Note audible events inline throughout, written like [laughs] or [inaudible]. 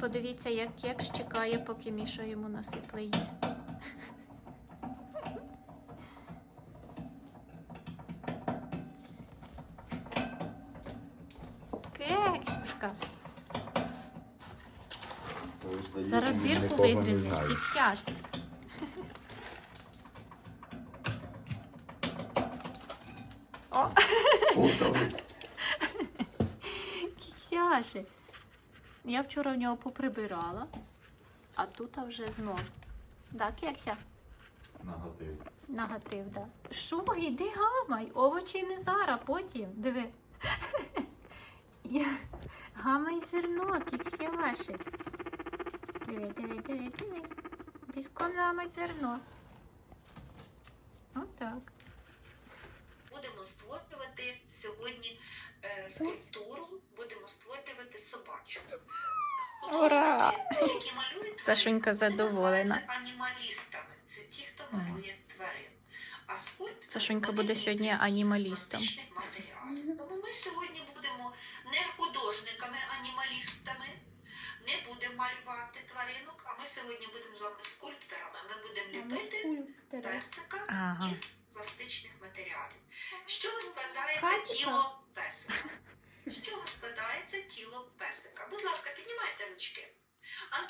Подивіться, як кекс чекає, поки Міша йому насипле їсти. Кексічка. Зараз дирку вигризеш, кіксяш. О, кіксяші. Я вчора в нього поприбирала, а тут а вже знов. Так, кекся? Нагатив. Негатив, так. Да. Що, іди гамай, овочі не зараз, потім. Диви. [laughs] Гамай зерно, кіксяші. Диви, диви, диви, диви. Піском гамай зерно. Отак. Будемо створювати сьогодні е, скульптуру, будемо створювати собачу. Ура! Художники, які малюють Сашунька тварин, задоволена. анімалістами. Це ті, хто малює тварин. А скульптори, Сашунька буде сьогодні анімалістом. з пластичних матеріалів. Тому ми сьогодні будемо не художниками, анімалістами, не будемо малювати тваринок, а ми сьогодні будемо з вами скульпторами. Ми будемо ліпити песика Ага. із пластичних матеріалів. Чого складається Хатіка. тіло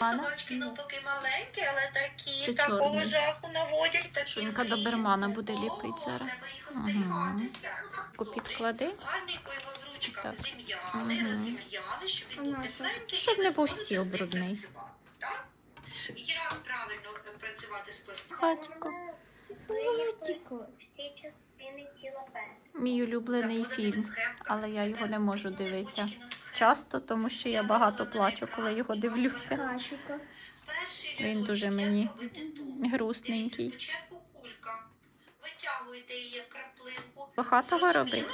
Пане? Антисобачки навпаки маленькі, але такі Це такого чорний. жаху наводять. Такі Шунька злі. добермана буде ліпити зараз. Треба їх остерігатися. Таку підклади. Гарненько його в ручках Так. зім'яли, Мгм. розім'яли, щоб він був Ага. тепленький. Щоб і не був зможете стіл з ним брудний. працювати, так? Як правильно працювати з пластиком? Хатіко. Хатіко. Всі частини тіла песа. Мій улюблений фільм. але я його не можу дивитися. Часто, тому що я багато плачу, коли його дивлюся. Він дуже мені грустненький. Багатого робить.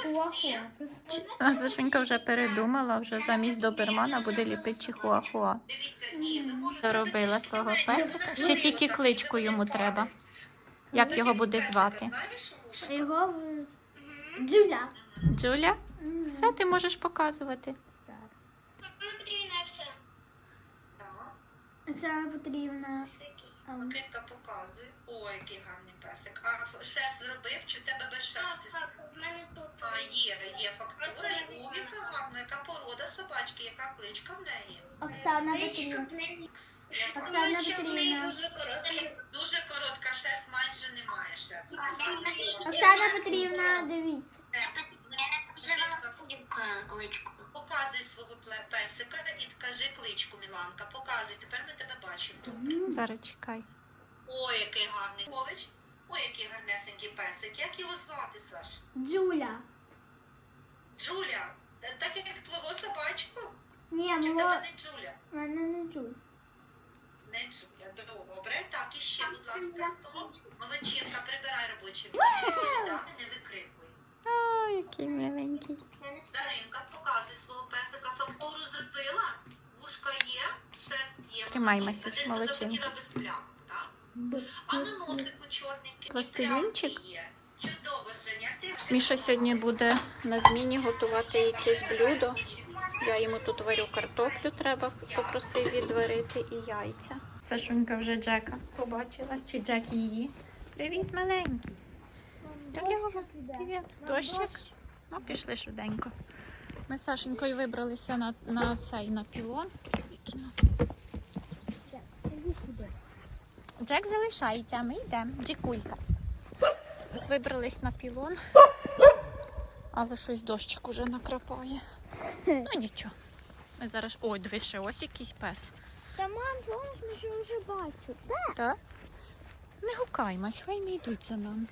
А Зашенька вже передумала, вже замість добермана буде ліпити чихуахуа. Дивіться, ні, ви Доробила свого песика. Ще тільки кличку йому треба. Як його буде звати? його Джуля. Джуля? Все ти можеш показувати. Оксана Петрівна. Микитка показує. Ой, який гарний песик. А шерсть зробив, чи в тебе без Так, шерсті? так, в мене тут. А, є, є фактура. О, яка гарна, яка порода собачки, яка кличка в неї. Оксана Кличка Петрівна. Оксана Петрівна. дуже коротка. Шерсть, майже немає шерсті. Оксана Петрівна, дивіться. Показуй свого песика і кажи кличку, Міланка. Показуй, тепер ми тебе бачимо. Зараз чекай. Ой, який гарний Кович. Ой, який гарнесенький песик. Як його звати, Саш? Джуля. Джуля. Так як твого собачку? Ні, Чи в мого... тебе не Джуля? мене не Джуль. Джуля. Добре, так і ще, будь ласка, хто? Молодчинка, прибирай робоче місце. Відповідати, не викрикуй. О, який миленький. Даринка, показуй свого песика. Фактуру зробила? Вушка є, шерсть є. Тримай, молодчинка. Без плямок, так? А на носику чорненький. Пластилінчик? є. Чудово, Женя. Міша сьогодні буде на зміні готувати якесь блюдо. Я йому тут варю картоплю, треба попросив відварити і яйця. Це Шунька вже Джека побачила, чи Джек її. Привіт, маленький. Привіт. Дощик. Ну, пішли швиденько. Ми з Сашенькою вибралися на, на цей на пілон. Джек залишається, а ми йдемо. Джекулька. Вибрались на пілон, але щось дощик уже накрапає. Ну нічого. Ми зараз. Ой, дивись, ще ось якийсь пес. Та мам, знаєш, ми що вже бачу. Так? Не гукаймось, хай не йдуть за нами.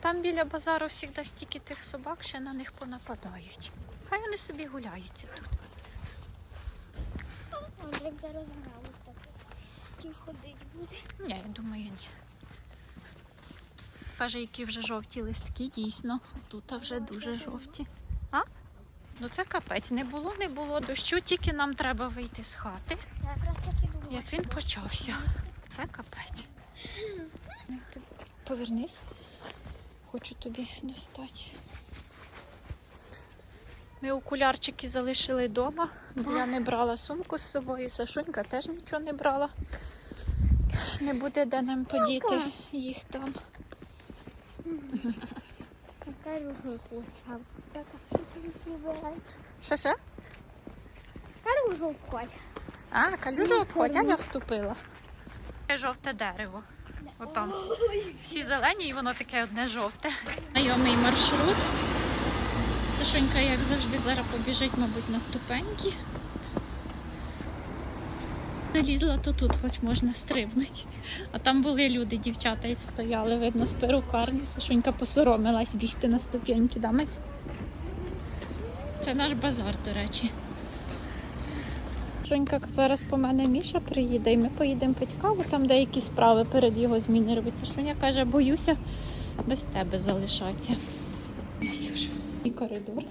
Там біля базару завжди стільки тих собак, ще на них понападають. Хай вони собі гуляються тут. Андрік зараз гралось так. Ті ходить буде. Ні, я думаю, ні. Каже, які вже жовті листки, дійсно. Тут вже дуже жовті. А? Ну це капець. Не було, не було дощу, тільки нам треба вийти з хати. Я якраз таки думала. Як він почався. Це капець. Ну, ти Повернись. Хочу тобі достати. Ми окулярчики залишили вдома, бо я не брала сумку з собою, Сашунька теж нічого не брала. Не буде де нам подіти їх там. Що? Що що? Кажу. А, калюжу обходь, а я вступила. Жовте дерево. Отам. Всі зелені, і воно таке одне жовте. Знайомий маршрут. Сашонька, як завжди, зараз побіжить, мабуть, на ступеньки. Залізла, то тут хоч можна стрибнути. А там були люди, дівчата і стояли, видно, з перукарні. Сашонька посоромилась бігти на ступеньки. Да, Мась? Це наш базар, до речі. Шонька зараз по мене Міша приїде, і ми поїдемо пити каву, там деякі справи перед його зміни робиться. Шоня каже, боюся без тебе залишатися. І коридор.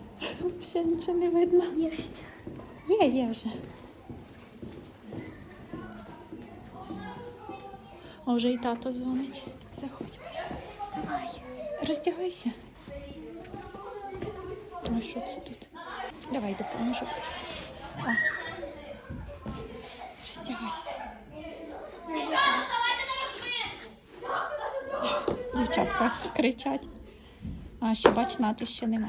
[laughs] Ще нічого не видно. Єсть. Є, є вже. О, вже і тато дзвонить. Заходьмося. Давай. Роздягайся. Ну що це тут? Давай допоможу. О. Роздягайся. Дівчатка кричать. А ще бач, нати ще нема.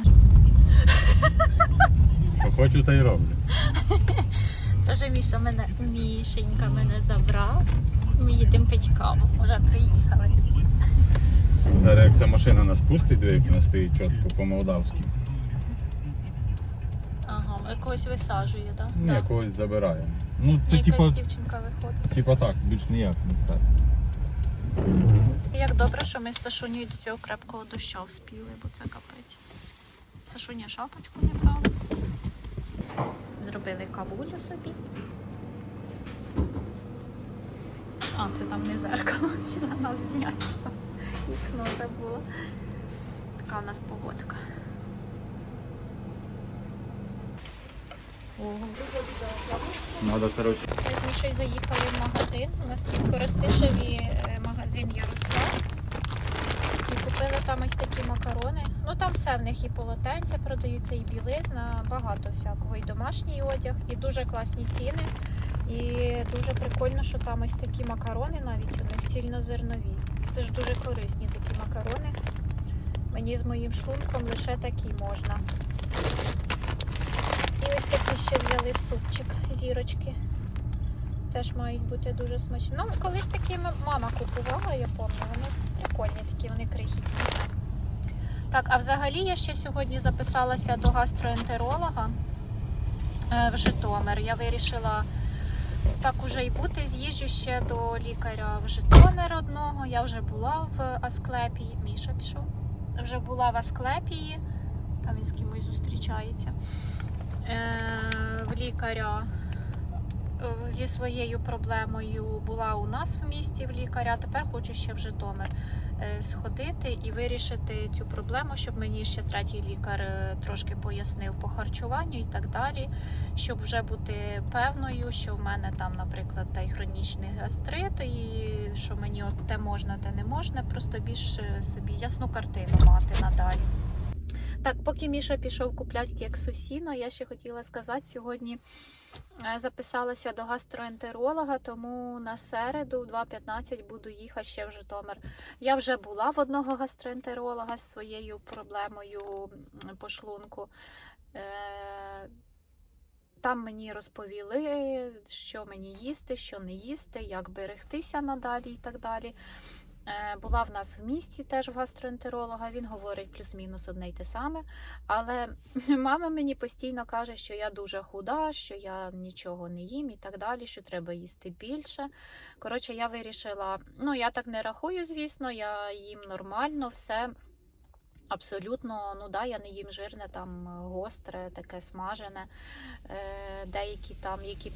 Що хочу, та й роблю. Це вже Міша мене, Мішенька мене забрав. Ми їдемо пить каву. Вже приїхали. Зараз як ця машина нас пустить, диви, як вона стоїть чітко по-молдавськи. Ага, якогось висаджує, так? Ну, якогось забирає. Ну, це Якась типа, дівчинка виходить. типа так, більш ніяк не стати. Як добре, що ми з Сашунею до цього крепкого дощу вспіли, бо це капець. Сашуня шапочку не брала. Зробили кавулю собі. А, це там не зеркало, [laughs] всі на нас зняті. Там вікно забула. Така у нас погодка. Надо, коротше. Ми з Мішою заїхали в магазин. У нас є Коростишеві е, магазин Ярослав. І купили там ось такі макарони. Ну там все в них і полотенця продаються, і білизна, багато всякого, і домашній одяг, і дуже класні ціни. І дуже прикольно, що там ось такі макарони навіть у них цільнозернові. Це ж дуже корисні такі макарони. Мені з моїм шлунком лише такі можна. Ось такі ще взяли супчик зірочки. Теж мають бути дуже смачні. Ну, колись такі мама купувала, я пам'ятаю. Вони прикольні такі, вони крихітні. Так, а взагалі я ще сьогодні записалася до гастроентеролога е, в Житомир. Я вирішила так уже і бути. З'їжджу ще до лікаря в Житомир одного. Я вже була в Асклепії. Міша пішов. Вже була в Асклепії. Там він з кимось зустрічається. Е, в лікаря е, зі своєю проблемою була у нас в місті в лікаря. Тепер хочу ще в Житомир е, сходити і вирішити цю проблему, щоб мені ще третій лікар трошки пояснив по харчуванню і так далі, щоб вже бути певною, що в мене там, наприклад, та й хронічний гастрит, і що мені от те можна, те не можна. Просто більш собі ясну картину мати надалі. Так, поки Міша пішов купляти кексу сіно, я ще хотіла сказати, сьогодні е, записалася до гастроентеролога, тому на середу, в 2.15 буду їхати ще в Житомир. Я вже була в одного гастроентеролога з своєю проблемою по шлунку. Е, Там мені розповіли, що мені їсти, що не їсти, як берегтися надалі і так далі. Е, Була в нас в місті теж в гастроентеролога. Він говорить плюс-мінус одне й те саме. Але [laughs] мама мені постійно каже, що я дуже худа, що я нічого не їм і так далі, що треба їсти більше. Коротше, я вирішила, ну я так не рахую, звісно, я їм нормально, все. Абсолютно, ну да, я не їм жирне, там гостре, таке смажене. Е, деякі там, які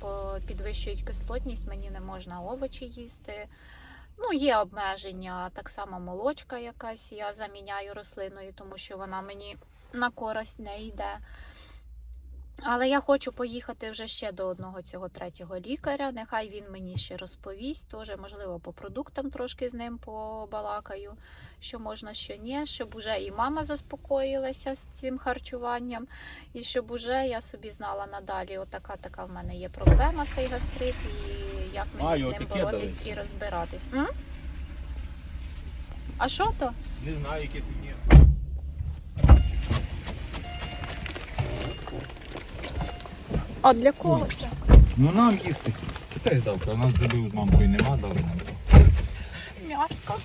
підвищують кислотність, мені не можна овочі їсти. Ну, є обмеження, так само молочка якась. Я заміняю рослиною, тому що вона мені на користь не йде. Але я хочу поїхати вже ще до одного цього третього лікаря. Нехай він мені ще розповість. Теж, можливо, по продуктам трошки з ним побалакаю, що можна, що ні, щоб уже і мама заспокоїлася з цим харчуванням, і щоб уже я собі знала надалі, отака така в мене є проблема, цей гастрит, і як мені А, з ним боротись і розбиратись. М? А що то? Не знаю, якісь А для кого це? Ну нам їсти. Китай здав, а у нас зробив з мамкою нема, дали нам це. М'яско.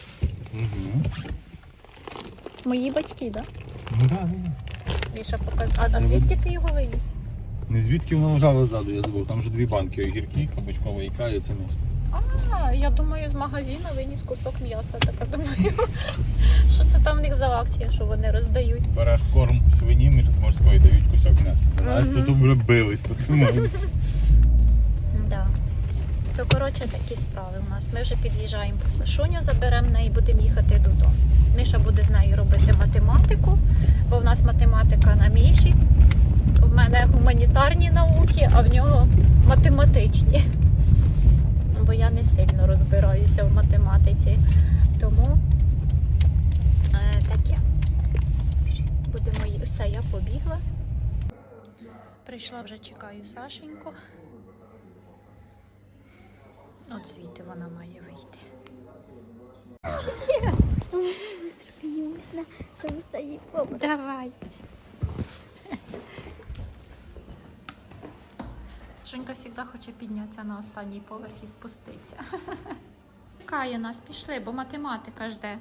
Угу. Мої батьки, так? Да? Ну так, да, Міша показав. А, а звідки ти його виніс? Не звідки воно лежало ззаду, я забув. Там вже дві банки огірки, кабачкова ікра і це м'ясо. Я думаю, з магазину виніс кусок м'яса. Така думаю, [laughs] що це там в них за акція, що вони роздають. Береш корм свині морської, дають кусок м'яса. А тут вже бились. Да. То коротше такі справи у нас. Ми вже під'їжджаємо по Сашуню, заберемо неї і будемо їхати додому. Міша буде з нею робити математику, бо в нас математика на Міші. В мене гуманітарні науки, а в нього математичні. Бо я не сильно розбираюся в математиці. Тому е, таке. Будемо все, я побігла. Прийшла вже чекаю Сашеньку. От звідти вона має вийти. Давай. Сашенька завжди хоче піднятися на останній поверх і спуститися. Чекає [laughs] нас, пішли, бо математика жде.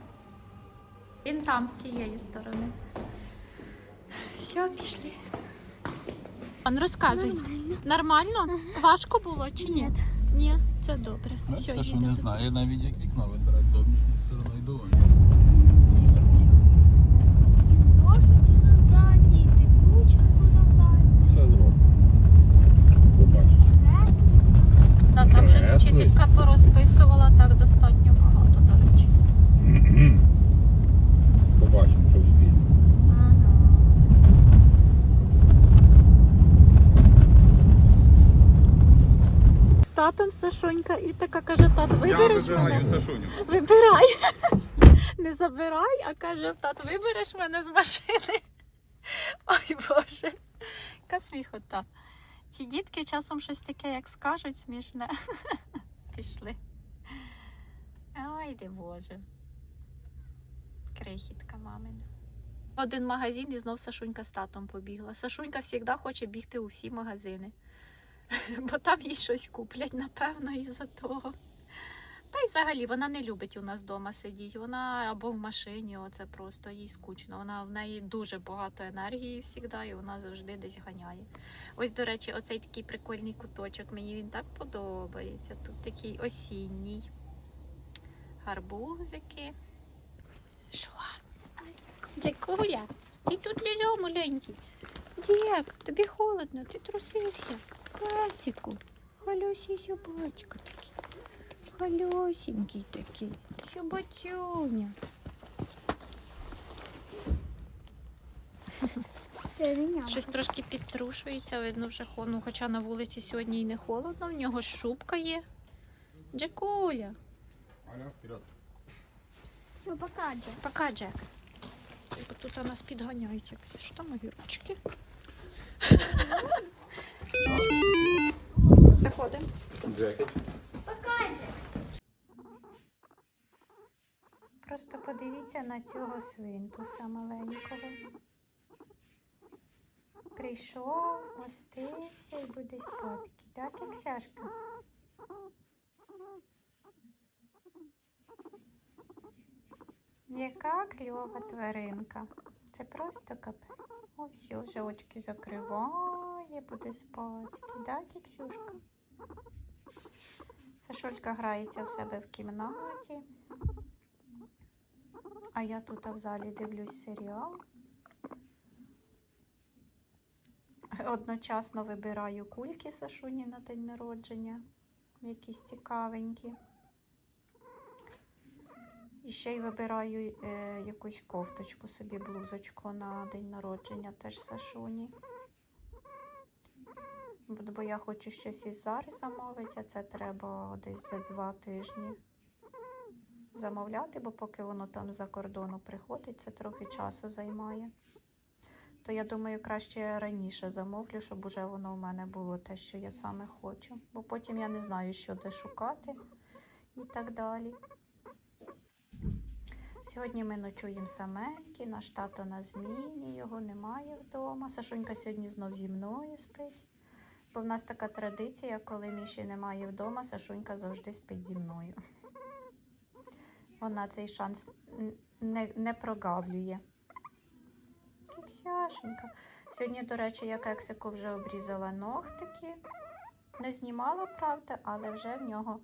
Він там з цієї сторони. Все, пішли. Ан, розказуй. Нормально. Нормально? Важко було чи ні? Ні, це добре. Все, Все, що не знаю, навіть як вікно щось порозписувала так достатньо багато, до речі. Побачимо, що вспіє. З татом Сашонька і така каже, тат, вибереш мене? Сашуню. Вибирай. [laughs] Не забирай, а каже, тат, вибереш мене з машини. [laughs] Ой Боже, яка сміхота. Ці дітки часом щось таке, як скажуть, смішне. [laughs] Пішли. Ой, де Боже. Крихітка мамина. Один магазин і знов Сашунька з татом побігла. Сашунька завжди хоче бігти у всі магазини. [laughs] Бо там їй щось куплять, напевно, із-за того. Та й взагалі вона не любить у нас вдома сидіти. Вона або в машині, оце просто їй скучно. Вона в неї дуже багато енергії завжди, і вона завжди десь ганяє. Ось, до речі, оцей такий прикольний куточок. Мені він так подобається. Тут такий осінній. Гарбузики. Що? Дякуя. Ти тут лежав маленький. Дік, тобі холодно, ти трусився. Класику. Халюсі собачка такий. Халюсенький такий. Собачуня. Це. Щось трошки підтрушується, видно вже холодно. Ну, Хоча на вулиці сьогодні і не холодно, в нього шубка є. Джекуля. Все, пока, Джек. Пока, Джек. Бо тут у нас підганяють як. Що там мої ручки? Заходимо. Джекет. Пока, Джек. Просто подивіться на цього свинтуса маленького. Прийшов, мостився і буде спадки. Так, як Сяшка? Яка кльова тваринка. Це просто капець. Ось вже очки закриває, буде спадки. Так, Ксюшка? Сашулька грається в себе в кімнаті. А я тут в залі дивлюсь серіал. Одночасно вибираю кульки Сашуні на день народження, якісь цікавенькі. І ще й вибираю е, якусь кофточку собі, блузочку на день народження теж Сашуні. Бо я хочу щось із Зари замовити, а це треба десь за два тижні замовляти, бо поки воно там за кордону приходить, це трохи часу займає. То я думаю, краще раніше замовлю, щоб уже воно в мене було те, що я саме хочу. Бо потім я не знаю, що де шукати і так далі. Сьогодні ми ночуємо саменькі, наш тато на зміні, його немає вдома. Сашунька сьогодні знов зі мною спить. Бо в нас така традиція, коли Міші немає вдома, Сашунька завжди спить зі мною. Вона цей шанс не, не прогавлює. Кіксяшенька. Сьогодні, до речі, я кексику вже обрізала ногтики. Не знімала, правда, але вже в нього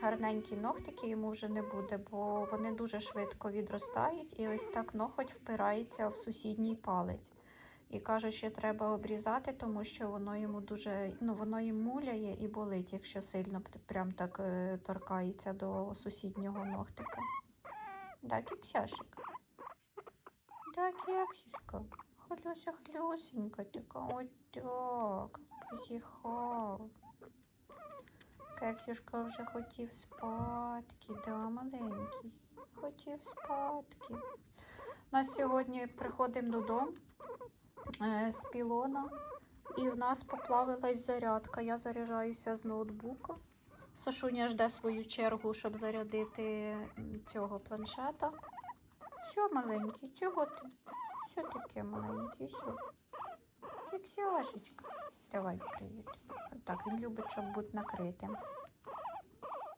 гарненькі ногтики йому вже не буде, бо вони дуже швидко відростають, і ось так ноготь впирається в сусідній палець. І каже, що треба обрізати, тому що воно йому дуже ну воно їм муляє і болить, якщо сильно прям так е, торкається до сусіднього ногтика. Да, кіксяшик. Да, кексічка. Хлюся, хлюсенька така. Ось так. Кексюшка вже хотів спадки, да, маленький. Хотів спадки. На сьогодні приходимо додому з пілона, і в нас поплавилась зарядка. Я заряджаюся з ноутбука. Сашуня жде свою чергу, щоб зарядити цього планшета. Що маленький, чого ти? Що таке маленький? Що? Кексяшечка. Давай вкрию. тебе. Так, він любить, щоб бути накритим.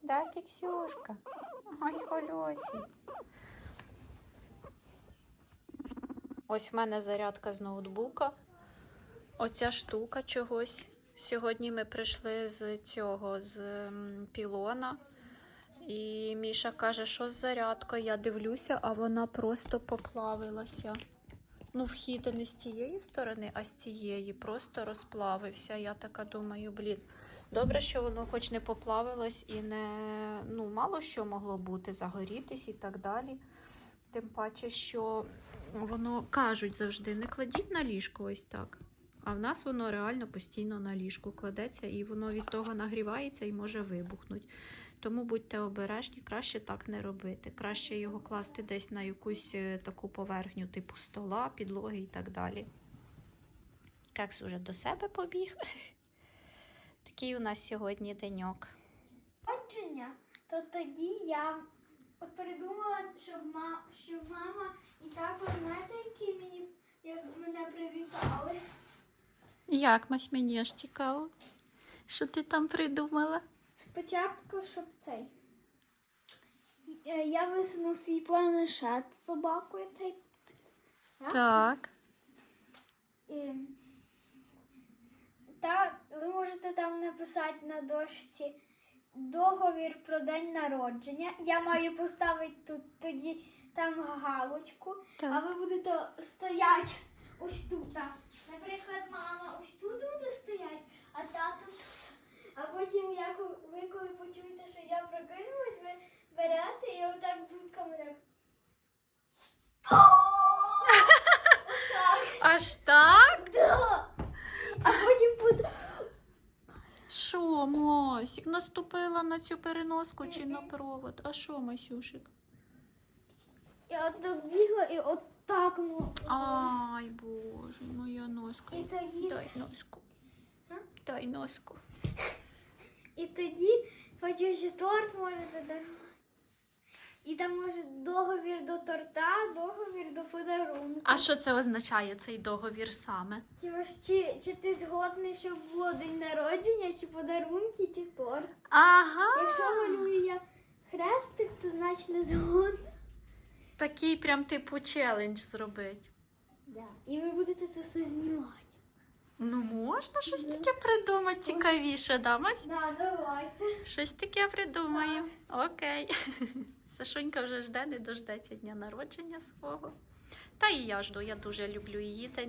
Да, кексюшка. Ай, хольосі. Ось в мене зарядка з ноутбука. Оця штука чогось. Сьогодні ми прийшли з цього, з пілона. І Міша каже, що з зарядкою. Я дивлюся, а вона просто поплавилася. Ну, вхід не з цієї сторони, а з цієї. Просто розплавився. Я така думаю, блін. Добре, що воно хоч не поплавилось і не ну, мало що могло бути, загорітись і так далі. Тим паче, що воно кажуть завжди, не кладіть на ліжко ось так. А в нас воно реально постійно на ліжку кладеться, і воно від того нагрівається і може вибухнути. Тому будьте обережні, краще так не робити. Краще його класти десь на якусь е, таку поверхню, типу стола, підлоги і так далі. Кекс уже до себе побіг. Такий у нас сьогодні деньок. Народження, то тоді я от придумала, щоб, ма, щоб мама і тато, знаєте, які мені як мене привітали. Як Мась, мені аж цікаво. Що ти там придумала? Спочатку, щоб цей. е, Я висуну свій планшет з собакою цей. Так. Так. І, та ви можете там написати на дошці договір про день народження. Я маю поставити тут тоді там галочку, Так. а ви будете стояти ось тут. так. Наприклад, мама ось тут буде стояти, а тато. А потім, як ви коли почуєте, що я прокинулась, ви берете і отак будками так. [laughs] Аж так? Да. А потім буде. Що, Мосік, наступила на цю переноску чи на провод? А що, Масюшик? Я так бігла і от так. Ай, боже, моя носка. І тоді, Дай носку. А? Дай носку. і тоді хотів ще торт може дарувати. Там може договір до торта, договір до подарунку. А що це означає, цей договір саме? Чи, чи, чи ти згодний, щоб було день народження, чи подарунки, чи торт? Ага. Якщо малюю я хрестик, то значить не згодна. Такий прям типу челендж зробить. Да. І ви будете це все знімати. Ну, можна щось таке придумати цікавіше, да, Мась? Да, давайте. Щось таке придумаємо. Окей. [laughs] Сашунька вже жде, не дождеться дня народження свого. Та і я жду, я дуже люблю її день